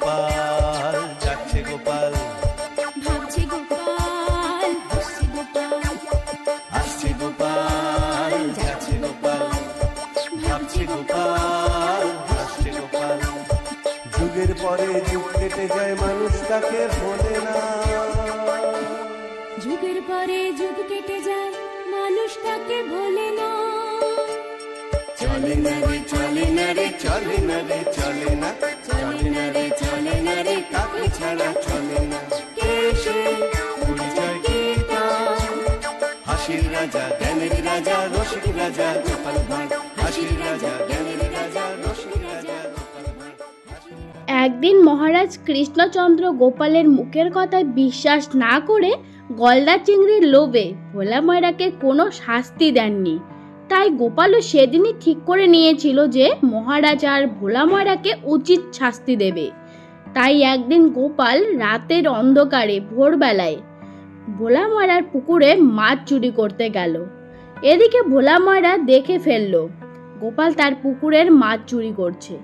গোপাল যাচ্ছে গোপাল। ভাবছে গোপাল হাসছে গোপাল। আসছে গোপাল যাচ্ছে গোপাল। ভাবছে গোপাল হাসছে গোপাল। যুগের পরে যুগ কেটে যায় মানুষ তাকে ভোলে না। যুগের পরে যুগ কেটে যায় মানুষ তাকে ভোলে না। চলে না রে চলে না রে চলে না রে চলে না। চলে না রে চলে না রে কাকে ছাড়া চলে না। কে সে? হাসির রাজা জ্ঞানের রাজা রসিক রাজা গোপাল ভাঁড়। হাসির রাজা জ্ঞানের রাজা রসিক রাজা একদিন মহারাজ কৃষ্ণচন্দ্র গোপালের মুখের কথায় বিশ্বাস না করে গলদা চিংড়ির লোভে ভোলা ময়রাকে কোনো শাস্তি দেননি। তাই গোপালও সেদিনই ঠিক করে নিয়েছিল যে মহারাজ আর ভোলা ময়রাকে উচিত শাস্তি দেবে। তাই একদিন গোপাল রাতের অন্ধকারে ভোরবেলায় ভোলা ময়রার পুকুরে মাছ চুরি করতে গেল। এদিকে ভোলা ময়রা দেখে ফেলল, গোপাল তার পুকুরের মাছ চুরি করছে।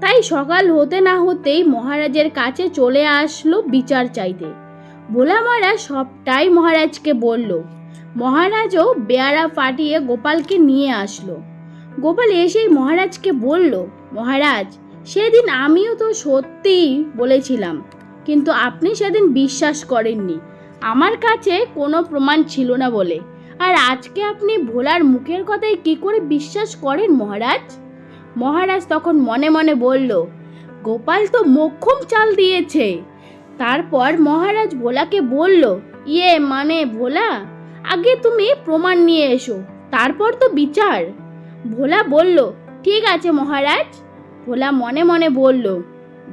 তাই সকাল হতে না হতেই মহারাজের কাছে চলে আসলো বিচার চাইতে। ভোলা মহারাজ সবটাই মহারাজকে বলল, মহারাজও বেয়ারা ফাটিয়ে গোপালকে নিয়ে আসলো। গোপাল এসেই মহারাজকে বলল, মহারাজ সেদিন আমিও তো সত্যিই বলেছিলাম, কিন্তু আপনি সেদিন বিশ্বাস করেননি। আমার কাছে কোনো প্রমাণ ছিল না বলে। আর আজকে আপনি ভোলার মুখের কথায় কি করে বিশ্বাস করেন মহারাজ? মহারাজ তখন মনে মনে বলল, গোপাল তো মোক্ষম চাল দিয়েছে। তারপর মহারাজ ভোলাকে বলল ইয়ে মানে ভোলা, আগে তুমি প্রমাণ নিয়ে এসো, তারপর তো বিচার। ভোলা বলল, ঠিক আছে মহারাজ। ভোলা মনে মনে বলল,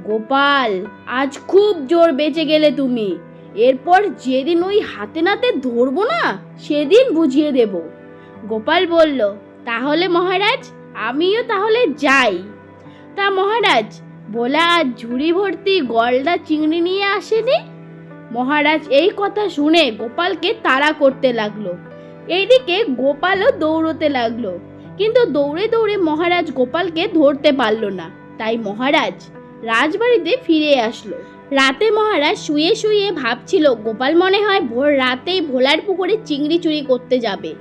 গোপাল, আজ খুব জোর বেঁচে গেলে তুমি। এরপর যেদিন ওই হাতে নাতে ধরবো না, সেদিন বুঝিয়ে দেব। গোপাল বলল, তাহলে মহারাজ, আমিও তাহলে যাই। তা মহারাজ, ভোলা আজ ঝুড়ি ভর্তি গলদা চিংড়ি নিয়ে আসেনি? মহারাজ এই কথা শুনে গোপালকে তাড়া করতে লাগল। এইদিকে গোপালও দৌড়তে লাগল। কিন্তু দৌড়ে দৌড়ে মহারাজ গোপালকে ধরতে পারল না। তাই মহারাজ রাজবাড়িতে ফিরে আসলো। রাতে মহারাজ শুয়ে শুয়ে ভাবছিল, গোপাল মনে হয় ভোর রাতেই ভোলার পুকুরে চিংড়ি চুরি করতে যাবে।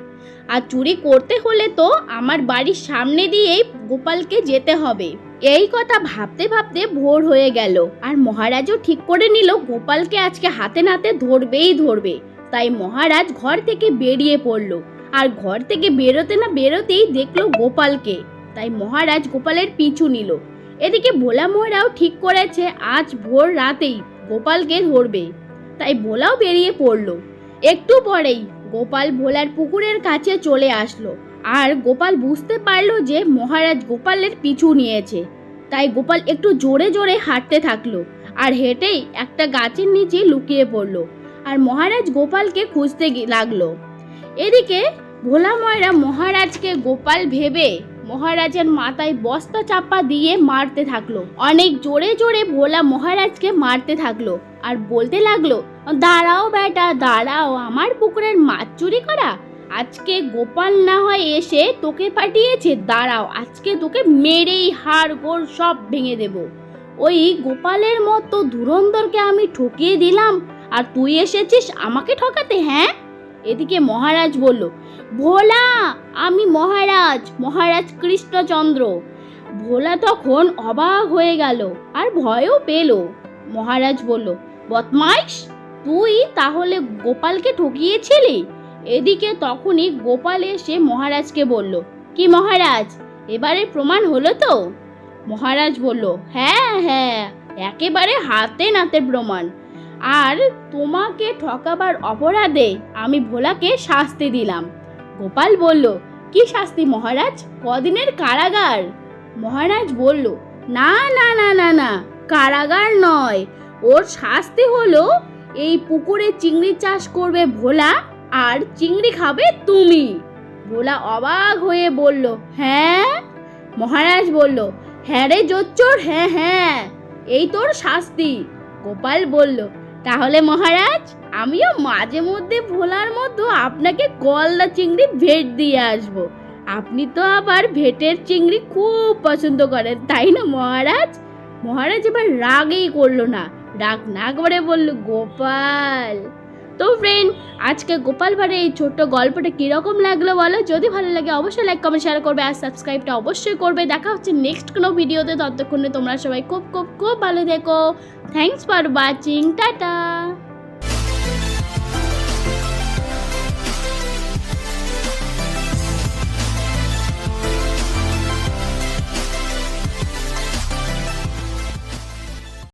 আর চুরি করতে হলে তো আমার বাড়ির সামনে দিয়েই গোপালকে যেতে হবে। এই কথা ভাবতে ভাবতে ভোর হয়ে গেল। আর মহারাজও ঠিক করে নিল, গোপালকে আজকে হাতে নাতে ধরবেই ধরবে। তাই মহারাজ ঘর থেকে বেরিয়ে পড়ল। আর ঘর থেকে বেরোতে না বেরোতেই দেখল গোপালকে। তাই মহারাজ গোপালের পিছু নিল। এদিকে ভোলা মহারাও ঠিক করেছে, আজ ভোর রাতেই গোপালকে ধরবে। তাই ভোলাও বেরিয়ে পড়ল। একটু পরেই গোপাল ভোলার পুকুরের কাছে চলে আসলো। আর গোপাল বুঝতে পারল যে মহারাজ গোপালের পিছু নিয়েছে। তাই গোপাল একটু জোরে জোরে হাঁটতে থাকল আর হেঁটেই একটা গাছের নিচে লুকিয়ে পড়ল। আর মহারাজ গোপালকে খুঁজতে লাগল। এদিকে ভোলা ময়রা মহারাজকে গোপাল ভেবে মহারাজের মাথায় বস্তা চাপা দিয়ে মারতে থাকল। অনেক জোরে জোরে ভোলা মহারাজকে মারতে থাকল আর বলতে লাগল, দাঁড়াও বেটা, দাঁড়াও, আমার পুকুরের মাছ চুরি করা। আজকে গোপাল না হয় এসে তোকে পাঠিয়েছে, দাঁড়াও, আজকে তোকে মেরেই হাড় গোড় সব ভেঙে দেব। ওই গোপালের মতো ধুরন্ধরকে আমি ঠকিয়ে দিলাম, আর তুই এসেছিস আমাকে ঠকাতে হ্যাঁ? এদিকে মহারাজ বলল ভোলা, আমি মহারাজ মহারাজ কৃষ্ণচন্দ্র। ভোলা তখন অবাক হয়ে গেল আর ভয়ও পেল। মহারাজ বলল, বদমাইশ, তুই তাহলে গোপালকে ঠকিয়েছিলি? এদিকে তখনই গোপাল এসে মহারাজকে বলল, কি মহারাজ, এবারে প্রমাণ হলো তো? মহারাজ বলল হ্যাঁ হ্যাঁ একেবারে হাতে নাতে প্রমাণ। আর তোমাকে ঠকাবার অপরাধে আমি ভোলাকে শাস্তি দিলাম। গোপাল বলল, কি শাস্তি মহারাজ? কদিনের কারাগার? মহারাজ বলল, না না না না না, কারাগার নয়। ওর শাস্তি হলো, এই পুকুরে চিংড়ি চাষ করবে ভোলা আর চিংড়ি খাবে তুমি। ভোলা অবাক হয়ে বলল হ্যাঁ? মহারাজ বলল হ্যাঁ রে জোচ্চোর হ্যাঁ হ্যাঁ এই তোর শাস্তি। গোপাল বলল, তাহলে মহারাজ আমিও মাঝে মধ্যে ভোলার মতো আপনাকে গলদা চিংড়ি ভেট দিয়ে আসব। আপনি তো আবার ভেটের চিংড়ি খুব পছন্দ করেন, তাই না মহারাজ? মহারাজ এবার রাগেই করল না, রাগ না করে বলল, গোপাল। তো ফ্রেন্ড আজকে গোপাল ভাড়ে এই ছোট্ট গল্পটা কীরকম লাগল বলো? যদি ভালো লাগে অবশ্যই লাইক কমেন্ট শেয়ার করবে আর সাবস্ক্রাইবটা অবশ্যই করবে। দেখা হচ্ছে নেক্সট কোনো ভিডিওতে ততক্ষণে তোমরা সবাই খুব খুব খুব ভালো থেকো। Thanks for watching tata.